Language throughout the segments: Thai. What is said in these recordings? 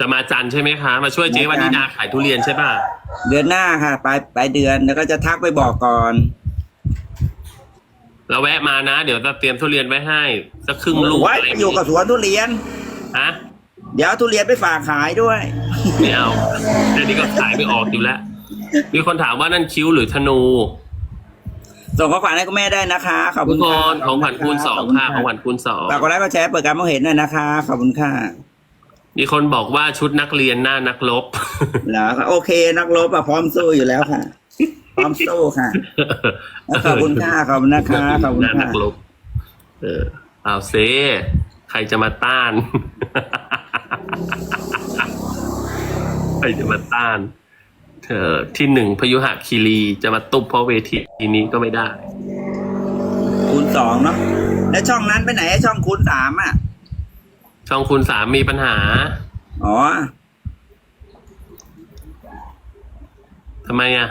จะมาจันทร์ใช่ไหมคะ มาช่วยเจ๊วันนิดาขายทุเรียนใช่ป่ะ เดือนหน้าค่ะ ปลายปลายเดือนแล้วก็จะทักไปบอกก่อนแล้วแวะมานะ เดี๋ยวจะเตรียมทุเรียนไว้ให้สักครึ่งลูกไว้อะไรอยู่กับสวนทุเรียน ฮะเดี๋ยวเอาทุเรียนไปฝากขายด้วย ไม่เอาเดี๋ยวนี้ก็ขายไม่ออกอยู่แล้ว มีคนถามว่านั่นคิ้วหรือธนูส่งข้อความให้คุณแม่ได้นะคะขอบทุคุกณคค่ะนของขวัญคูณสองค่ะ ของขวัญคูณสอง ฝากกดไลค์กดแชร์เปิดการมองเห็นหน่อยนะคะ ขอบคุณค่ะ มีคนบอกว่าชุดนักเรียนหน้านักรบเหรอคะโอเค นักรบอะพร้อมสู้อยู่แล้วค่ะ พร้อมสู้ค่ะแล้วขอบคุณค่ะขอบคุณนะคะขอบคุณหน้านัค่ะกรบ เออเอาเซใครจะมาต้าน ใครจะมาต้าน เธอที่หนึ่งพยุหะคีรีจะมาตุบเพราะเวทีนี้ก็ไม่ได้ คูณสองเนาะแล้วช่องนั้นไปไหนไอ้ช่องคูณสามอะ ช่องคุณสามมีปัญหา อ๋อ ทำไมอะ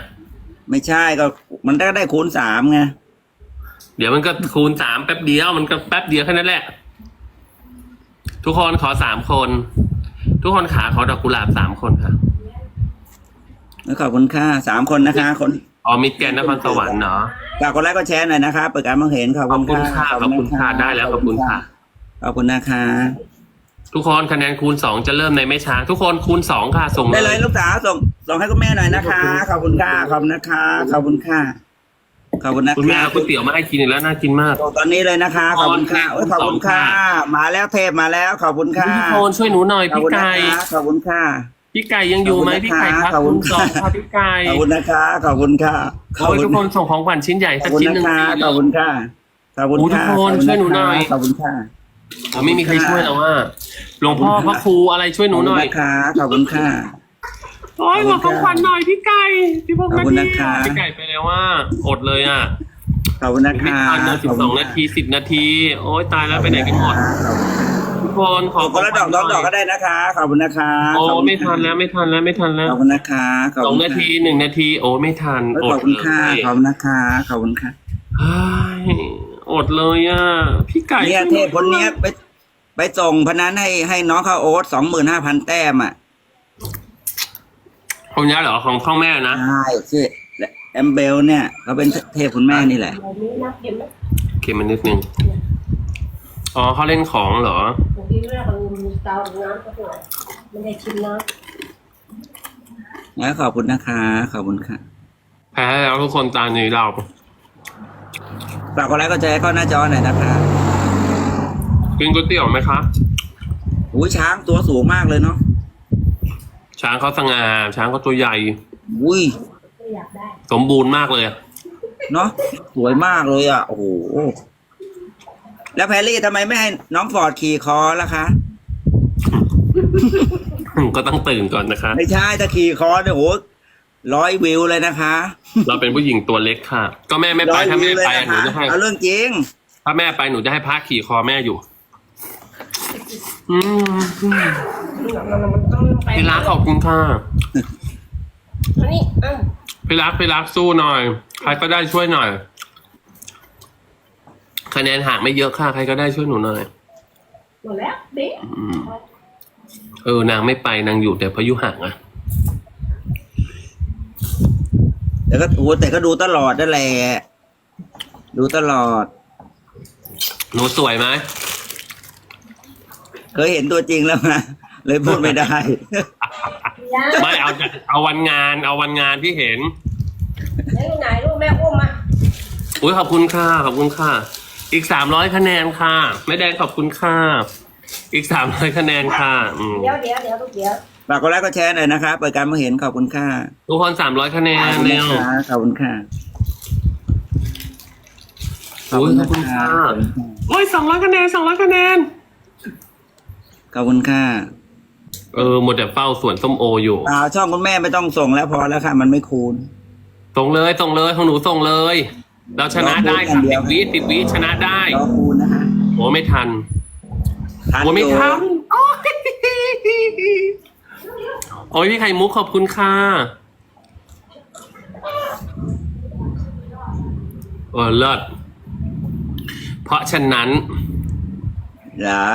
ไม่ใช่ก็มันได้ได้คูณสามไง เดี๋ยวมันก็คูณสามแป๊บเดียว มันก็แป๊บเดียวแค่นั้นแหละ ทุกคนขอสามคน ทุกคนขาขอดอกกุหลาบสามคนค่ะ แล้วขอบคุณค่ะสามคนนะคะ คนอ๋อมิตรแกรนด์นครสวรรค์เนาะฝากกดไลค์กดแชร์หน่อยนะคะเปิดการมองเห็นขอบขคุอบณคุณค่ะค่ะขอบคุณค่ะได้แล้วขอบคุณค่ะ ขอบคุณนะคะ ทุกคนคะแนนคูณสองจะเริ่มในไม่ช้า ทุกคนคูณสองค่ะ ส่งได้เลเลยยลูกสาวส่งส่งให้คุณแม่หน่อยนะคะขอบคุณค่ะขอบคุณนะคะขอบคุณค่ะขอบคุณนะคุณแม่คะเอาก๋วยเตี๋ยวมาให้กินอีกแล้วน่ากินมาก ส่งตอนนี้เลยนะคะขอบคุณค่ะโอ้ยขอบคุณค่ะ มาแล้วเทพมาแล้วขอบคุณค่ะพี่โคนช่วยหนูหน่อยขอบพี่คุณนะไก่คะขอบคุณค่ะ พี่ไก่ยังอยู่ไหมขอบคุณพี่ไก่ครับขอบคุคูณณสองค่ะ ค่ะพี่ไก่ขอบคุณนะคะขอบคุณค่ะขอบโอ้ยคุทุณกคนส่งของขวัญชิ้นใหญ่ขสัอกบคุณชิ้นหนะนึ่งคะขอบคุณค่ะขอบคุณโอ้ยทุค่ะกคนช่วยหนูหน่อย ขอบคุณค่ะ ผมไม่มีใครช่วยแล้วว่าหลวงพ่อขอบคุณพระครูอะไรช่วยหนูหน่อยขอบคุณนะคะขอบคุณค่ะโอ้ยขอของขวัญหน่อยพี่ไก่พี่พงษ์ขอบคุณนานะทีคะพี่ไก่ไปแล้วว่าอดเลยอะขอบคุณนะไม่คะทันนะสิบสองนาทีสิบนาที โอ้ยตายแล้วไปไหนกันหมดทุกคนขขออบคุณละดอกดอกดอกก็ได้นะคะขอบคุณนะคะโอ้ขอบคุณไม่ทันแล้วไม่ทันแล้วไม่ทันแล้วขอบคุณนะคะขอบสองคุณนาทีหนึ่งนาที โอ้ไม่ทันค่ะอขอดบคุณเลค่ะยขอบคุณนะคะขอบคุณค่ะเฮ้ย อดเลยอะ พี่ไก่เนี่ยเทพคนเนี้ยไปไปส่งพนันให้ให้น้องเขาโอ๊ตสองหมื่นห้าพันแต้มอะคนนี้เหรอของพ่อแม่นะใช่ชื่อแอมเบลเนี่ยเขาเป็นเทพคุณแม่นี่แหละแบบนี้นะเห็นไหมโอเคมันนิดนึงอ๋อเขาเล่นของเหรอผมที่แรกมันมีเตาน้ำก็ด้วยไม่ได้ชิมน้แล้วขอบคุณนะคะ ขอบคุณค่ะ แพ้แล้วทุกคนตานี้เรา ฝากกดไลค์กดแชร์เข้าหน้าจอหน่อยนะคะกินก๋วยเตี๋ยวไหมครับอุ้ยช้างตัวสูงมากเลยเนาะช้างเขาสง่าช้างเขาตัวใหญ่อุ้ยำก็อยากได้สมบูรณ์มากเลยอะเนาะสวยมากเลยอะโอ้โหแล้วแพรรี่ทำไมไม่ให้น้องฟอร์ดขี่คอล่ะคะ ก็ต้องตื่นก่อนนะคะ ไม่ใช่ถ้าขี่คอเนี่ยโห ร้อยวิวเลยนะคะเราเป็นผู้หญิงตัวเล็กค่ะ ก็แม่ไม่ไปร้อยถ้าวิแม่วเลยไปนะหนูคะจะให้เอาเรื่องจริง ถ้าแม่ไปหนูจะให้พระขี่คอแม่อยู่อืมมันต้องไปพี่รักขอบคุณค่ะอันนี้อะพี่รักพี่รักสู้หน่อย ใครก็ได้ช่วยหน่อย คะแนนห่างไม่เยอะค่ะ ใครก็ได้ช่วยหนูหน่อย หมดแล้วเด็กอืมเออนางไม่ไปนางอยู่แต่พายุห่างอะ แต่ก็โอ้แต่ก็ดูตลอดนั่นแหละ ดูตลอด หนูสวยไหมเคยเห็นตัวจริงแล้วนะเลยพูดไม่ได้ยาไม่เอาจากเอาวันงาน เอาวันงานที่เห็นแล้วอยู่ไหนลูกแม่อุ้มมาอุ้ยขอบคุณค่ะขอบคุณค่ะ อีกสามร้อยคะแนนค่ะแม่แดงขอบคุณค่ะ อีกสามร้อยคะแนนค่ะอืม เดี๋ยวเดี๋ยวเดี๋ยวลูกเดี๋ยว ฝากกดไลค์กดแชร์หน่อยนะคะเปิดการมาเห็นขอบคุณค่ะทุกคนสามร้อยคะแนขนอบคุณเร็วนะคะขอบคุณค่ะโอ้ยขอบคุณค่ะโอ้ยสองร้อยคะแนนสองร้อยคะแนน ขอบคุณค่ะเออหมดแต่เฝ้าสวนส้มโออยู่อ่าช่องคุณแม่ไม่ต้องส่งแล้วพอแล้วค่ะ มันไม่คูณ ส่งเลยส่งเลยของหนูส่งเลย เราชนะได้เราพูค่ะดอสิย่างบเดีวิยวสิบวิชนะได้รอคูณนะคะโอ้ไม่ทันทันโอ้ไม่อยู่ทันโอ้ย โอ้ยพี่ไข่มุกขอบคุณค่ะเออเลิศเพราะฉะนั้นเหรอ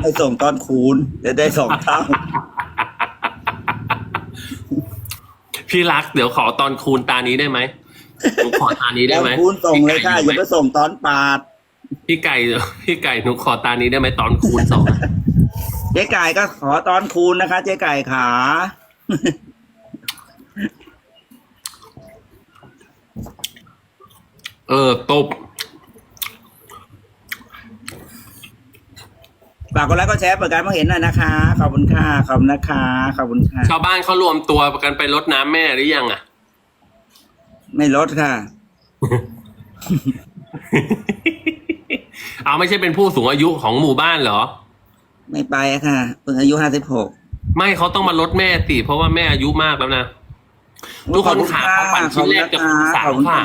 ให้ส่งตอนคูณจะได้สองเท่าพี่รักเดี๋ยวขอตอนคูณตานี้ได้ไหมหนูขอตานี้ได้แล้วไหมคูณส่งเลยค่ะพี่อย่าไก่ไปส่งตอนปาด พี่ไก่ พี่ไก่หนูขอตานี้ได้ไหมตอนคูณสอง เจ๊ไก่ก็ขอตอนคูณนะคะ เจ๊ไก่ขาเออตบฝากกดไลค์กดแชร์เปิดการมองเห็นหน่อยนะคะ ขอบคุณค่ะ ขอบคุณนะคะ ขอบคุณค่ะ ชาวบ้านเขารวมตัวกันไปรดน้ำแม่หรือยังอะ ไม่ลดค่ะ เอาไม่ใช่เป็นผู้สูงอายุของหมู่บ้านเหรอ ไม่ไปอะค่ะเพิ่งอายุห้าสิบหกไม่เขาต้องมาลดแม่สิเพราะว่าแม่อายุมากแล้วนะทุกคนขาของขวัญชิ้นแรกจะคูณสามค่ะ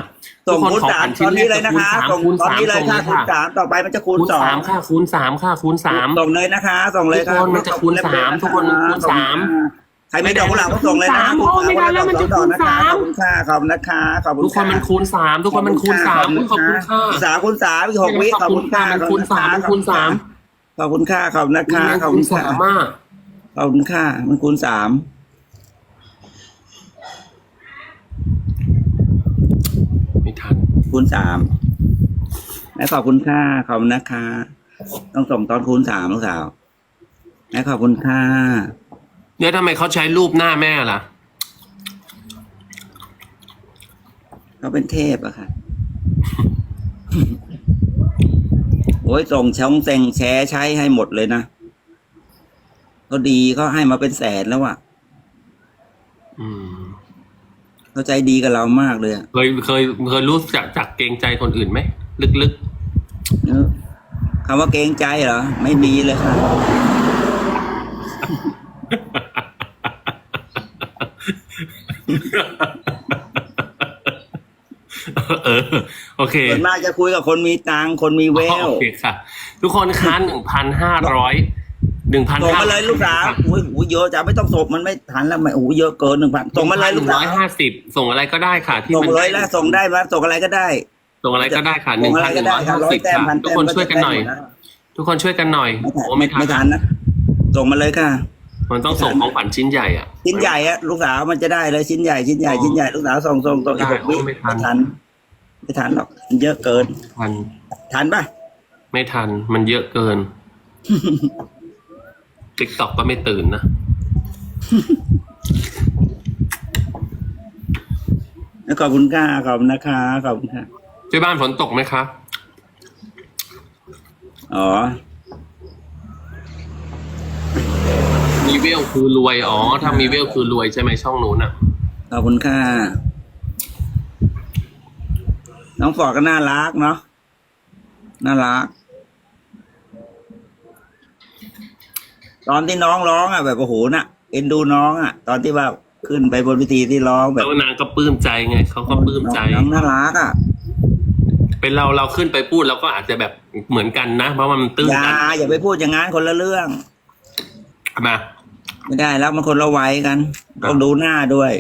ทุส่กงคนคูณของสาขมวัญตชิ้อนนแรนี้กเลยจะนะคูณคะสามส่งคูณตอนสามนี้เลยส่งค่ะเลยคูณค่ะสามต่อไปมันจะคูณคูณสองสามค่ะคูณสามค่ะคูณสามส่งเลยนะคะส่งเลยค่ะทุกคนมันจะคูณสามทุกคนมันคูณสามใครไม่ดอกกุหลาบก็ส่งเลยนะคูณสามคูณสามโอ้ไม่ได้แล้วมันจะคูณสามขอบคุณค่ะขอบคุณนะคะขอบคุณทุกคนมันคูณสามทุกคนมันคูณสามขอบคุณค่ะสามคูณสามอีกหกวิขอบคุณค่ะมันคูณสามมันคูณสาม ขอบคุณค่ะขอบคุณนะคะมันขอบคูคุณณค่ะสามอะขอบคุณค่ะมันคูณสามไม่ทัน คูณสามและขอบคุณค่ะขอบคุณนะคะ ต้องส่งตอนคูณสามลูกสาวและขอบคุณค่ะเนี่ยทำไมเขาใช้รูปหน้าแม่ล่ะ เขาเป็นเทพอะค่ะ อ้ยส่งช่องเซ็งแชร์ใช้ให้หมดเลยนะเขาดีเขาให้มาเป็นแสนแล้วอะอืมเขาใจดีกับเรามากเลยอะเคยเคยเคยรู้จักจักเกรงใจคนอื่นไหมลึกเนอะคำว่าเกรงใจเหรอ ไม่มีเลยค่ะ เออ โอเคส่วนมากจะคุยกับคนมีตังค์คนมีเวลโอเคค่ะ ทุกคนคะหนึ่งพันห้าร้อยหนึ่งพันส่งมาเลยลูกสาวอุ้ยอุ้ยเยอะจะไม่ต้องส่งมันไม่ทันแล้วไม่โอ้ยเยอะเกินหนึ่งพันส่งมาเลยลูกสาวร้อยห้าสิบส่งอะไรก็ได้ค่ะ ที่ส่งมันเลยแล้วส่งได้ไหมส่งอะไรก็ได้ ส่งอะไรก็ได้ค่ะหส่นึ่งงอะไรพันหก็นึ่งได้ร้อยค่ะห้าร้อยสิบแต้มค่ะพันทุกแต้มคนช่วยกันหน่อย ทุกคนช่วยกันหน่อยไม่ทันโอ้ไม่ทันไม่ทันนะส่งมาเลยค่ะมันต้องส่งของขวัญชิ้นใหญ่อะชิ้นใหญ่อะลูกสาวมันจะได้เลยชิ้นใหญ่ชิ้นใหญ่อ๋อชิ้นใหญ่ลูกสาวส่งส่งส่งอีกได้หกวิโอ้ไม่ทัน ไม่ทันไม่ทันหรอกมันเยอะเกิน ทัน ทันปะไม่ทัน มันเยอะเกิน ติ๊กต็อกก็ไม่ตื่นนะ ขอบคุณค่ะขอบคุณนะคะ ขอบคุณค่ะ ที่บ้านฝนตกไหมคะ อ๋อ มีเวลคือรวย อ๋อ ถ้ามีเวลคือรวยใช่ไหมช่องนู้นอะ ขอบคุณค่ะ น้องฟอร์ดก็น่ารักเนาะน่ารัก ตอนที่น้องร้องอะ แบบโอ้โหน่ะ เอ็นดูน้องอะ ตอนที่ว่าขึ้นไปบนวิธีที่ร้องแบบแล้วนางก็ปลื้มใจไงเขาก็ปลื้มใจ น้องน่ารักอะ เป็นเราเราขึ้นไปพูดเราก็อาจจะแบบเหมือนกันนะ เพราะว่ามันตื้นอย่ากันอย่าไปพูดอย่างนั้นคนละเรื่อง มา ไม่ได้แล้วมันคนละวัยกัน ต้องดูหน้าด้วย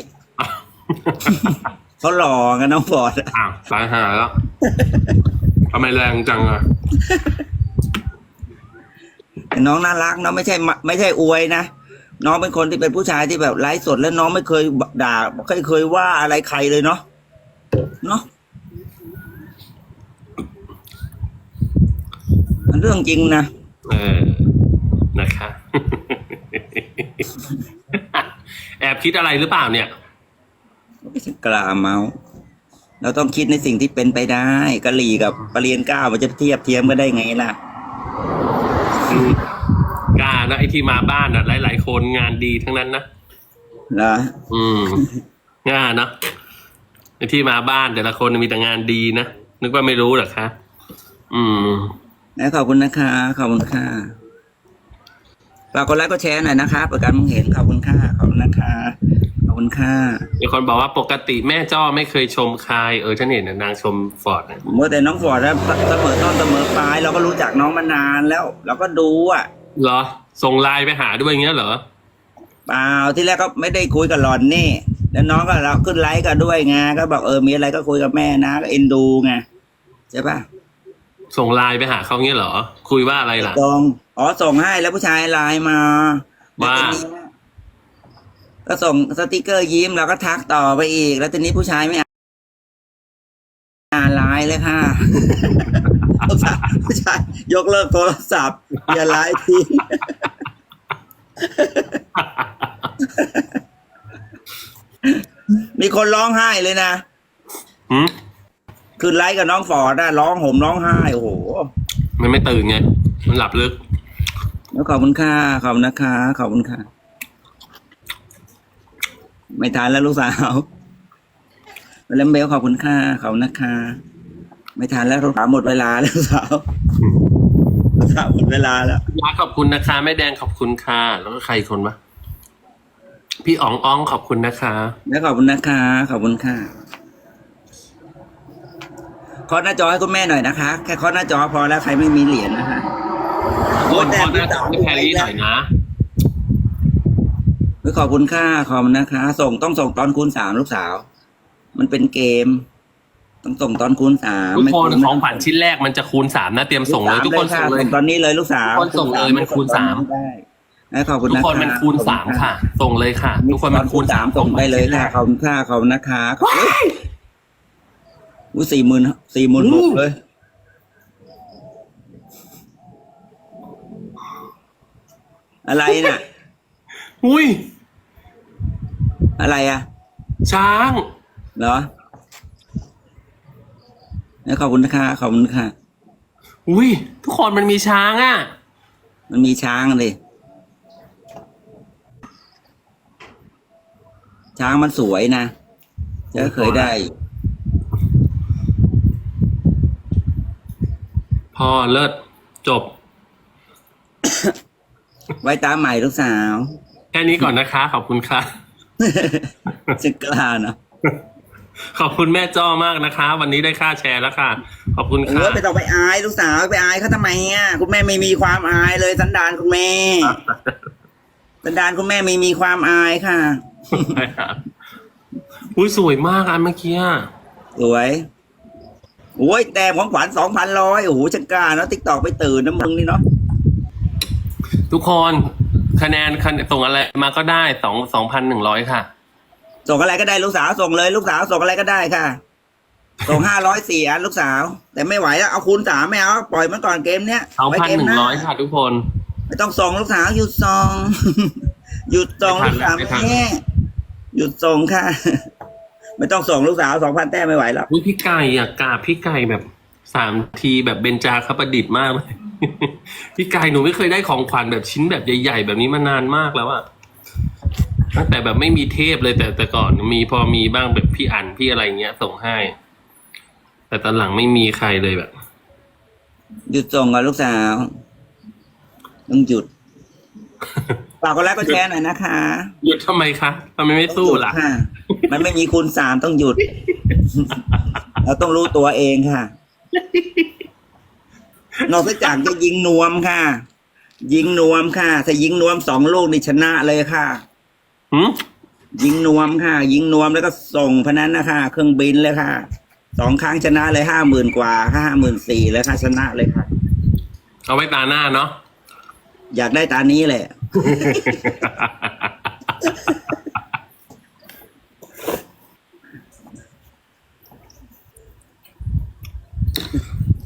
เขาหล่อกันน้องฟอร์ดอ้าวตายหาแล้วทำไมแรงจังอะแต่น้องน่ารักเนาะไม่ใช่มะไม่ใช่อวยนะน้องเป็นคนที่เป็นผู้ชายที่แบบไร้สดแล้วน้องไม่เคยด่าไม่เคยว่าอะไรใครเลยเนาะเนาะมันเรื่องจริงนะเออนะคะ แอบคิดอะไรหรือเปล่าเนี่ย ไม่ใช่กล้าเมาส์เราต้องคิดในสิ่งที่เป็นไปได้กะหรี่กับปรริญญาเก้ามันจะเทียบเทียมกันได้ไงล่ะอืมกล้านะไอที่มาบ้านอะ หลาย ๆ คนงานดีทั้งนั้นนะเหรออืมง่าเนอะไอที่มาบ้านแต่ละคนมีแต่งานดีนะนึกว่าไม่รู้เหรอคะอืมนะขอบคุณนะคะขอบคุณค่ะฝากกดไลค์กดแชร์หน่อยนะคะประกันมองเห็นขอบคุณค่ะขอบคุณนะคะข อบคุณค่ะมีคนบอกว่าปกติแม่จ้อไม่เคยชมใครเออฉันเห็นนะนางชมฟอร์ดนะเมื่อแต่น้องฟอร์ดแล้วเสมอต้นเสมอปลายเราก็รู้จักน้องมานานแล้ว เราก็ดูอะเหรอ ส่งไลน์ไปหาด้วยอย่างเงี้ยเหรอเปล่าที่แรกก็ไม่ได้คุยกับหลอนนี่ แล้วน้องก็เราขึ้นไลฟ์กันด้วยไงก็บอกเออมีอะไรก็คุยกับแม่นะก็เอ็นดูไงใช่ปะส่งไลน์ไปหาเขาเงี้ยเหรอ คุยว่าอะไรล่ะตรงอ๋อส่งให้แล้วผู้ชายไลน์มาว่าแล้วทีนี้ ก็ส่งสติกเกอร์ยิ้มแล้วก็ทักต่อไปอีก แล้วทีนี้ผู้ชายไม่อ่านไลน์เลยค่ะ ผู้ชายยกเลิกโทรศัพท์ อย่าไลน์ทิ้งมีคนร้องไห้เลยนะหืมคือไลฟ์กับน้องฟอร์ดอะร้องห่มร้องไห้โอ้โห มันไม่ตื่นไง มันหลับลึก แล้วขอบคุณค่ะ ขอบคุณนะคะ ขอบคุณค่ะ ไม่ทานแล้วลูกสาวเลมเบลขอบคุณค่ะขอบคุณนะคะ ไม่ทานแล้วลูกสาวหมดเวลาแล้วลูกสาวลูกสาวหมดเวลาแล้วยาขอบคุณนะคะแม่แดงขอบคุณค่ะแล้วก็ใครอีกคนวะพี่อ๋องอ้องขอบคุณนะคะ แล้วขอบคุณนะคะ ขอบคุณค่ะเคอหน้าจอให้คุณแม่หน่อยนะคะ แค่เคอหน้าจอพอแล้วใครไม่มีเหรียญนะคะโอ้ยขอหน้าจอให้แพรรี่หน่อยนะเฮ้ย ขอบคุณค่ะขอบคุณนะคะ ส่งต้องส่งตอนคูณสามลูกสาว มันเป็นเกม ต้องส่งตอนคูณสามทุกไม่คนคูณของขวัญชิ้นแรกมันจะคูณสามนะเตรียมส่งเลยทุกคนสาส่งมเลยค่ะตอนนี้เลยลูกสาวทุกคนส่งเลยมันคูณสามได้ได้ขอบคุณทุกนะคนมันคูณสามค่ะ ส่งเลยค่ะ ทุกคนมันคูณสามส่งได้เลยค่ะขอบคุณค่ะขอบคุณนะคะเฮ้ยอุ้ยสี่หมื่นสี่หมื่นหกเลยอะไรน่ะ อุ้ย อะไรอะ ช้างเหรอแล้วขอบคุณนะคะขอบคุณค่ะ อุ้ยทุกคนมันมีช้างอะ มันมีช้างเลยช้างมันสวยนะจะเคยได้ พอเลิศจบ ไว้ตามใหม่ลูกสาว แค่นี้ก่อนนะคะ ขอบคุณค่ะ จะกล้าเนาะขอบคุณแม่จ้อมากนะคะ วันนี้ได้ค่าแชร์แล้วค่ะ ขอบคุณเอค่ะอไปต้องไปอายลูกสาวไปอายเขาทำไมอะคุณแม่ไม่มีความอายเลยสันดานคุณแม่สันดานคุณแม่ไม่มีความอายค่ะอุ้ยสวยมากอันเมื่อกี้อะสวยโอ้ยแต่ของขวัญสองพันร้อยโอ้โหฉันกล้าเนาะติ๊กตอกไปตื่นนะมึงนี่เนาะทุกคน คะแนนคะแนนส่งอะไรมาก็ได้สองสองพันหนึ่งร้อยค่ะ ส่งอะไรก็ได้ลูกสาวส่งเลย ลูกสาวส่งอะไรก็ได้ค่ะ ส่งห้าร้อยสี่อันลูกสาว แต่ไม่ไหวแล้วเอาคูณสามไม่เอาปล่อยมันก่อนเกมเนี้ยสองไว้พันเกมหนึ่หงน้าร้อยค่ะทุกคน ไม่ต้องส่งลูกสาวหยุดส่งหยุดส่งไม่ลูทักนสาวไม่ทันแม่หยุดส่งค่ะ ไม่ต้องส่งลูกสาวสองพันแต้มไม่ไหวแล้วอุ้ยพี่ไก่อะกราบพี่ไก่แบบสามทีแบบเบญจาคประดิษฐ์มากเลย พี่ไก่หนูไม่เคยได้ของขวัญแบบชิ้นแบบใหญ่ๆ แบบนี้มานานมากแล้วอะตั้งแต่แบบไม่มีเทพเลยแต่แต่ก่อนมีพอมีบ้างแบบพี่อันพี่อะไรเงี้ย ส่งให้ แต่ตอนหลังไม่มีใครเลยแบบ หยุดส่งก่อนลูกสาวต้องหยุดฝากกดไลค์ก็แชร์หน่อยนะคะหยุดทำไมคะทำไมไม่สู้ล่ะ ค่ะ มันไม่มีคูณสามต้องหยุด เราต้องรู้ตัวเองค่ะ นอกจากจะยิงนวมค่ะ ยิงนวมค่ะ ถ้ายิงนวมสองลูกนี่ชนะเลยค่ะหืมยิงนวมค่ะ ยิงนวมแล้วก็ส่งพนันนะคะเครื่องบินเลยค่ะสองครั้งชนะเลยห้าหมื่นกว่าห้าหมื่นสี่เลยค่ะชนะเลยค่ะ เอาไว้ตาหน้าเนาะอยากได้ตานี้แหละ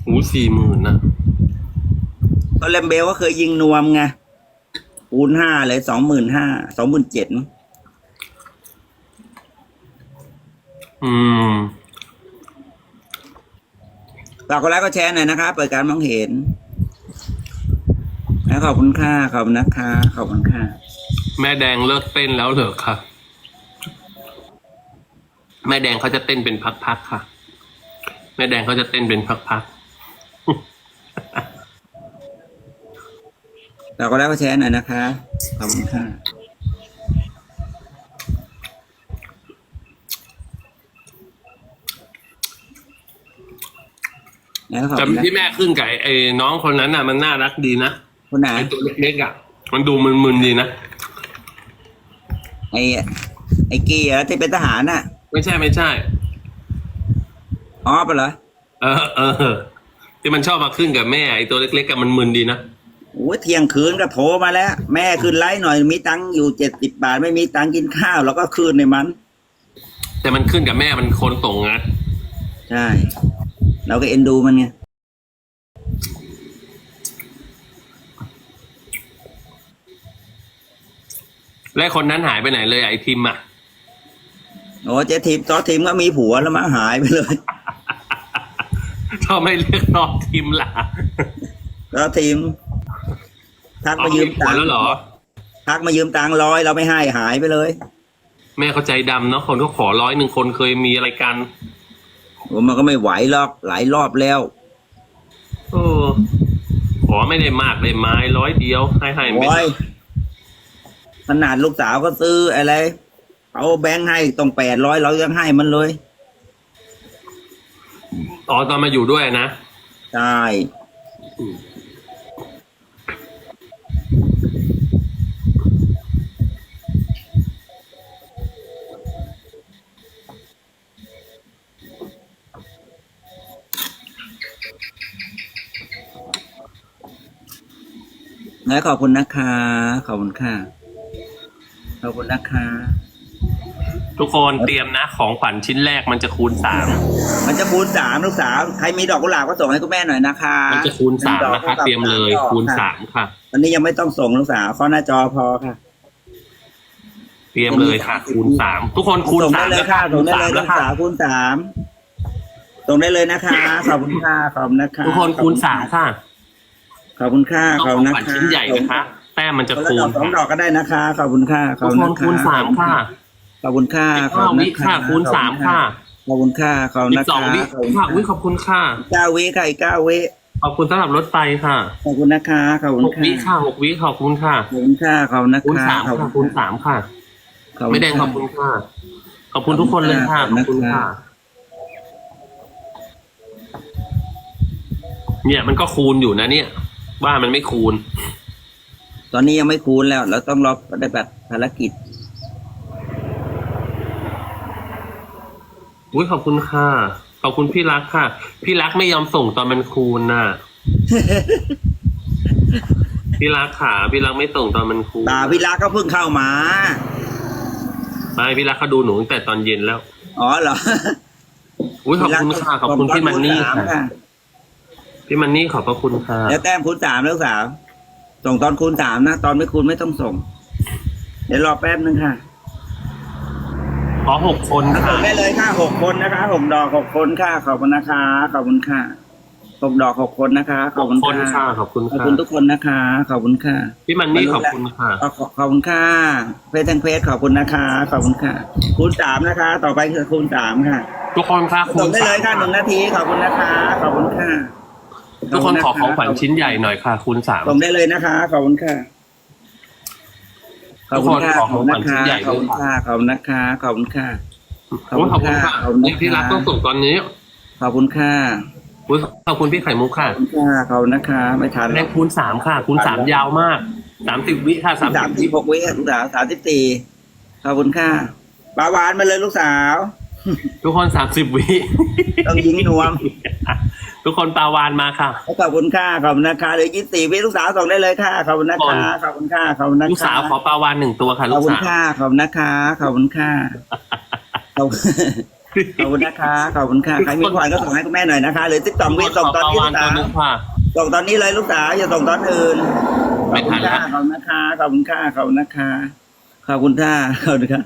หูสี่หมื่นนะ ตอนเลมเบลก็เคยยิงนวมไงคูณห้าเลยสองหมื่นห้าสองหมื่นเจ็ดอืมฝากกดไลค์ก็แชร์หน่อยนะคะเปิดการมองเห็นแล้วขอบคุณค่ะขอบคุณนะคะขอบคุณค่ะ แม่แดงเลิกเต้นแล้วเหรอคะแม่แดงเขาจะเต้นเป็นพักๆค่ะ แม่แดงเขาจะเต้นเป็นพัก ฝากกดไลค์ก็แชร์หน่อยนะคะ ขอบคุณค่ะแล้วขอบๆคุณจำนะที่แม่ขึ้นกับไอ้ไอ้น้องคนนั้นน่ะมันน่ารักดีนะคุณไหนไอ้ตัวเล็กๆอะมันดูมึนๆดีนะไอ้ไอ้กี้เหรอที่เป็นทหารน่ะ ไม่ใช่ไม่ใช่ อ๋อปะเหรอ เออเออที่มันชอบมาขึ้นกับแม่ไอ้ตัวเล็กๆกับมันมึนดีนะ โอ้ยเที่ยงคืนก็โทรมาแล้ว แม่คืนไลฟ์หน่อยมีตังค์อยู่เจ็ดสิบบาท ไม่มีตังค์กินข้าวแล้วก็คืนในมัน แต่มันขึ้นกับแม่มันคนส่งนะใช่เราก็เอ็นดูมันไงและคนนั้นหายไปไหนเลยไอ้ทิมอะโอ้เจ๊ทิมซอสทิมก็มีผัวแล้วมาหายไปเลยชอบไม่เรียกรอบทิมล่ะซอสทิม ทักเอามายืยืมมตังค์แล้วเหรอ ทักมายืมตังค์ร้อยเราไม่ให้หายไปเลย แม่เขาใจดำเนาะคนก็ขอร้อยหนึ่งคนเคยมีอะไรกันโอ้มันก็ไม่ไหวหรอกหลายรอบแล้วเออขอไม่ได้มากได้ไม้ร้อยเดียว ให้ให้ไม่โอ้ยขนาดลูกสาวก็ซื้ออะไร เอาแบงค์ให้ต้องแปดร้อยเรายังให้มันเลยอ๋อตอนมาอยู่ด้วยนะ ใช่ แล้วขอบคุณนะคะ ขอบคุณค่ะ ขอบคุณนะคะ ทุกคนเตรียมนะ ของขวัญชิ้นแรกมันจะคูณสามมันจะคูณสามลูกสาวใครมีดอกกุหลาบก็ส่งให้คุณแม่หน่อยนะคะมันจะคูณสามดอกนะคะกุหาบเตรียมเลยดอกคูณค่ะสามค่ะตอนนี้ยังไม่ต้องส่งลูกสาวข้อหน้าจอพอค่ะ เตรียมเลยค่ะ คูณสามทุกคนคูณส่งสาได้มเลยนะค่ะคะส่คูงณได้สาเลมยแล้ลูวกค่ะสาวคูณสามส่งได้เลยนะคะขอบคุณค่ะขอบคุณนะคะ ทุกคนคูณสามค่ะ ขอบคุณค่ะต้องขอบขคุองณขวัญนะคะชิ้นใหญ่นะคะ แต้มมันจะคนละคูดณอกสองค่ะดอกก็ได้นะคะ ขอบคุณค่ะขอบทุกคุณคนนะคะคูณสามค่ะขอบคุณค่ะสิบขอบเก้าคุณวินะค่ะคูณสามค่ะขอบคุณค่ะขอบคุณสินะบสองคะวิขอบคุณค่ะค่ะวิขอบคุณค่ะ เก้าวิค่ะอีกเก้าวิขอบคุณสำหรับรถไฟค่ะขอบคุณนะคะขอบคุณหกค่ะวิค่ะหกวิขอบคุณค่ะขอบคุณค่ะขอบคุณนะคูณคะสามขอบค่ะคุคูณณสามค่ะขอบคุไม่ณแดงขอบคุณค่ะ ขอบคุณทุกคนเลยค่ะขอบคุณค่ะ เนี่ยมันก็คูณอยู่นะเนี่ย ว่ามันไม่คูณ ตอนนี้ยังไม่คูณแล้ว เราต้องรอปฏิบัติภารกิจ อุ้ยขอบคุณค่ะ ขอบคุณพี่รักค่ะ พี่รักไม่ยอมส่งตอนมันคูณน่ะ พี่รักค่ะพี่รักไม่ส่งตอนมันคูณตาพิรักก็เพิ่งเข้ามา ไม่พี่รักเขาดูหนูตั้งแต่ตอนเย็นแล้ว อ๋อเหรอ อุ้ยขอบคุณค่ะขอบคุณพี่มันนี่ส่งตอคูณสามค่ะ พี่มันนี่ขอบพระคุณค่ะแล้วแต้มคูณสามแล้วสาวส่งตอนคูณสามนะ ตอนไม่คูณไม่ต้องส่ง เดี๋ยวรอแป๊บนึงค่ะขอหกคนค่ะส่งได้เลยค่ะหกคนนะคะหกดอกหกคนค่ะขอบคุณนะคะขอบคุณค่ะหกดอกหกคนนะคะขหอบกคุณคนค่ะค่ะขอบคุณขอบค่ะคุณทุกคนนะคะขอบคุณค่ะพี่มันนี่ขอบคุณค่ะขอบขอบคุณค่ะเพจแทงเพจขอบคุณนะคะขอบคุณค่ะ คูณสามนะคะ ต่อไปคือคูณสามค่ะ ทุกคนค่ะคูส่ณงได้สาเลมยค่ะหนึ่งนาทีขอบคุณนะคะขอบคุณค่ะ ทุกคนขอของขวัญชิ้นใหญ่หน่อยค่ะคูณสามส่งได้เลยนะคะขอบคุณค่ะขอบคุณค่ะทุกคนขอของขวัญชิ้นใหญ่ขอบคุณค่ะขอบคุณนะคะขอบคุณค่ะขอบโอ้ยคุขอบณคุณค่ะค่ะขอบคุณนี่พี่รักค่ะต้องส่งตอนนี้ขอบคุณค่ะอุ๊ยขอบคุณพี่ไข่มุกค่ะขอบคุณค่ะขอบคุณนะคะไม่ทันแรงคูณสามค่ะ คูณสามยาวมากสามสิบวิค่ะสามสามสิสิบบหกวิลูกสาวสามสิบสี่ขอบคุณค่ะปลาหวานมาเลยลูกสาว ทุกคนสามสิบวิต้องยิงนวม ทุกคนปลาวานมาค่ะ ขอบคุณค่ะขอบคุณนะคะเหลือยี่สิบสี่วิลูกสาวส่งได้เลยค่ะขอบคุณนะคะขอบคุณค่ะขอบคุณนะคะลูกสาวขอปลาวานหนึ่งตัวค่ะขลูอบกคุณสาวค่ะขอบคุณนะคะขอบคุณค่ะขอบขอบคุณนะคะขอบคุณค่ะใครมีขวัญก็ส่งให้คุณแม่หน่อยนะคะเหลือสิบสองวิขส่งอตอนปลานี้วาลูนกตัสาววหนึงค่ะส่งตอนนี้เลยลูกสาวอย่าส่งตอนอื่นไม่ทันแล้วขอบคุณค่ะขอบคุณนะคะขอบคุณนะคะขอบคุณค่ะขอบคุณค่ะ